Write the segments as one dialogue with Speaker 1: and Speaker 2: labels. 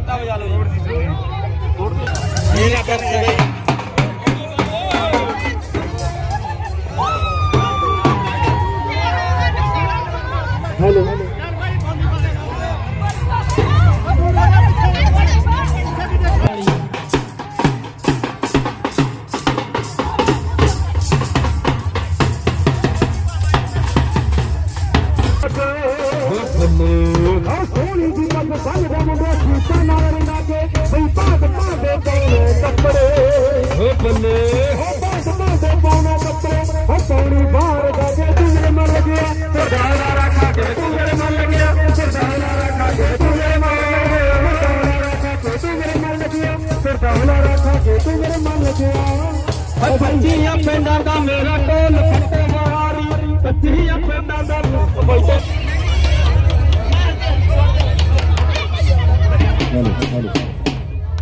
Speaker 1: ఎంత ਬੱਲੇ। ਹੋ ਬਾਦ ਮਾਦੇ ਪਾਉਣਾ ਕੱਪੜੇ ਹੋ ਬਾਹਰ ਦਾ ਜੇ ਤੂੰ ਮੇਰੇ ਮਨ ਲੱਗਿਆ ਸਰਦਾਰਾ ਰੱਖਾ ਕੇ ਤੂੰ ਮੇਰੇ ਮਨ ਲੱਗਿਆ ਸਰਦਾਰਾ ਰੱਖਾ ਕੇ ਤੂੰ ਮੇਰੇ ਮਨ ਲੱਗਿਆ ਸਰਦਾਰਾ ਰੱਖਾ ਰੱਖਾ ਕੇ ਤੂੰ ਮੇਰੇ ਮਨ ਲੱਗਿਆ ਓ ਬੱਚੀਆਂ ਪਿੰਡਾਂ ਦਾ ਮੇਰਾ ਢੋਲ ਫੱਟੇ ਮਾਰੀ ਬੱਚੀਆਂ ਪਿੰਡਾਂ ਦਾ ਬੈਠੇ।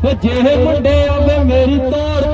Speaker 1: ਓ ਜੇ ਮੁੰਡੇ ਆਵੇ ਮੇਰੀ ਤੋਰ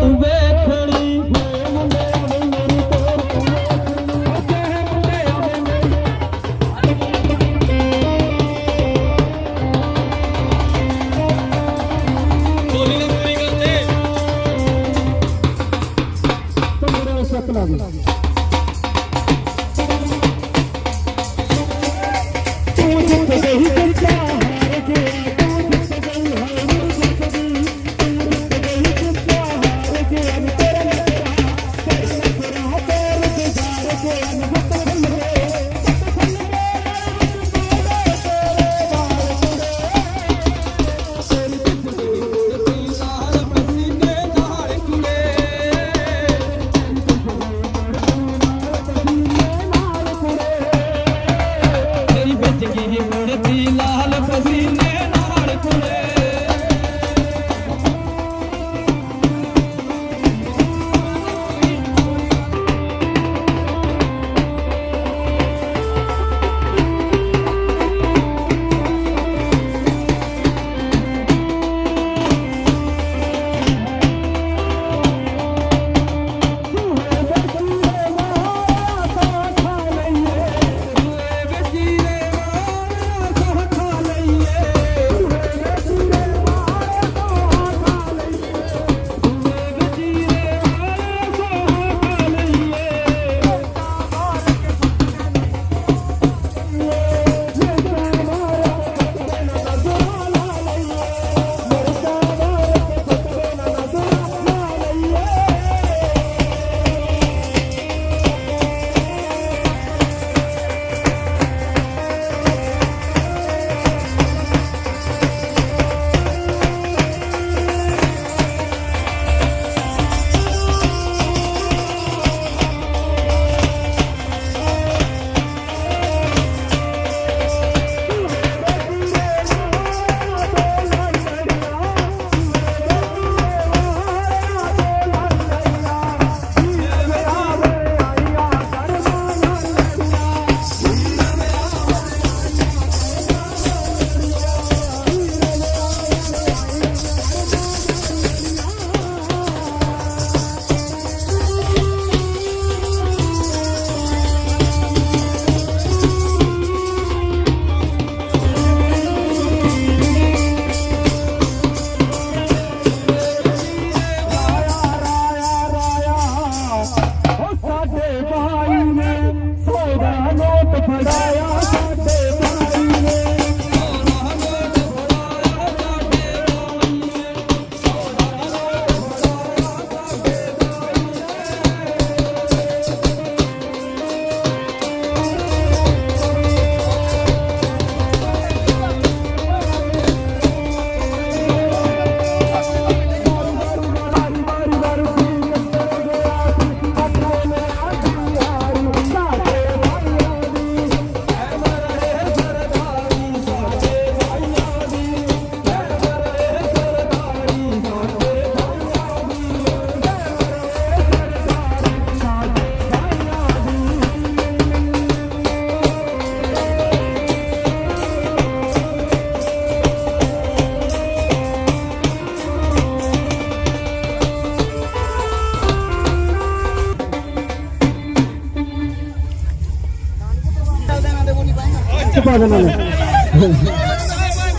Speaker 1: ਪਾ ਦੇਣਾ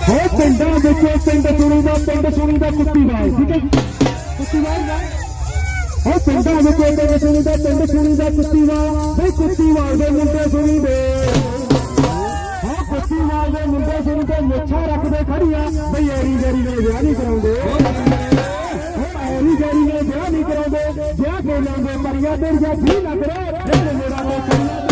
Speaker 1: ਹੋ ਪਿੰਡਾਂ ਵਿੱਚ ਪਿੰਡ ਸੁਣੀ ਦਾ, ਪਿੰਡ ਸੁਣੀ ਦਾ ਕੁੱਤੀ ਬਾਲ ਠੀਕ ਹੈ? ਕੁੱਤੀਵਾਲ ਹੋ ਪਿੰਡਾਂ ਵਿੱਚ ਪਿੰਡ ਸੁਣੀਦਾ ਪਿੰਡ ਸੁਣੀਦਾ ਕੁੱਤੀਵਾਲ ਵੇ ਕੁੱਤੀਵਾਲ ਦੇ ਮੁੰਡੇ ਸੁਣੀਦੇ ਹਾਂ ਕੁੱਤੀਵਾਲ ਦੇ ਮੁੰਡੇ ਸੁਣੀਦੇ ਮੁੱਛਾਂ ਰੱਖਦੇ ਖੜੀਆਂ। ਬਈ ਐਰੀ ਗਰੀ ਨੇ ਵਿਆਹ ਨਹੀਂ ਕਰਾਉਂਦੇ। ਐਰੀ ਗਰੀ ਨੇ ਵਿਆਹ ਨਹੀਂ ਕਰਾਉਂਦੇ। ਵਿਆਹ ਕੇ ਲਾਉਂਦੇ ਮਰੀਆਂ ਤੇਰੀਆਂ ਜੀ ਨਾ ਕਰੋ। ਜਿਹੜੇ ਮੇਰਾ ਨੇ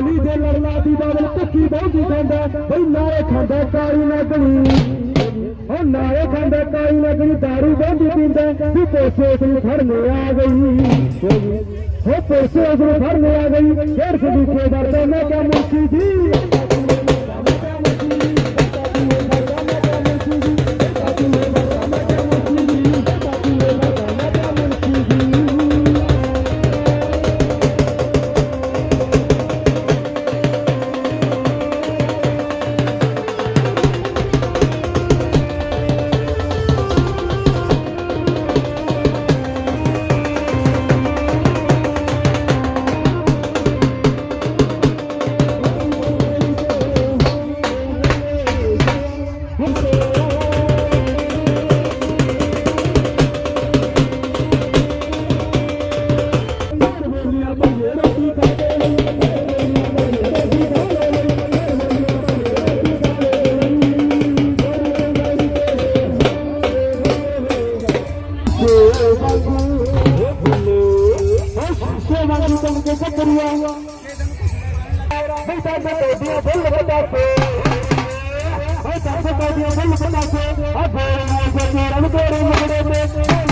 Speaker 1: ਉਹ ਦੇ ਲੜਨਾ ਤੀ ਬਾਬਲ ਭੁੱਖੀ ਬਹੁਤੀ ਖਾਂਦਾ ਬਈ ਨਾਲੇ ਖਾਂਦਾ ਕਾਲੀ ਨਗਣੀ ਉਹ ਨਾਲੇ ਖਾਂਦਾ ਕਾਲੀ ਲੱਗਣੀ, ਦਾਰੂ ਬਹੁਤੀ ਪੀਂਦਾ। ਵੀ ਪੋਸੇ ਉਸ ਨੂੰ ਫੜਨੇ ਆ ਗਈ। ਉਹ ਪੋਸੇ ਉਸ ਨੂੰ ਫੜਨੇ ਆ ਗਈ। ਫੇਰ ਸਦੂਕੇ ਵਰਦੇ ਮੈਂ ਕਿਹਾ ਮੁਰਸ਼ੀ ਜੀ। ਬਈ ਸਾਡੇ ਕੋਡੀਆਂ ਫੁੱਲ ਵਟਾਸੇ ਓ ਸਾਡੇ ਕੋਡੀਆਂ ਫੁੱਲ ਵਟਾਸੇ ਆ ਗੋਲ ਮੋਲ ਦੇ ਤੇਰਨ ਤੇਰੇ ਮੁੰਡੇ ਤੇ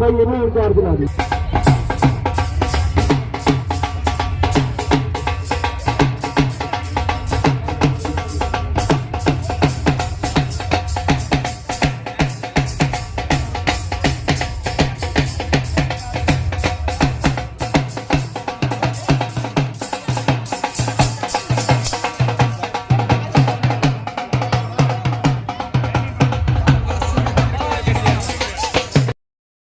Speaker 1: ਬਾਈ ਇਹਨੂੰ ਇੰਚਾਰਜ ਲਾ ਦੇ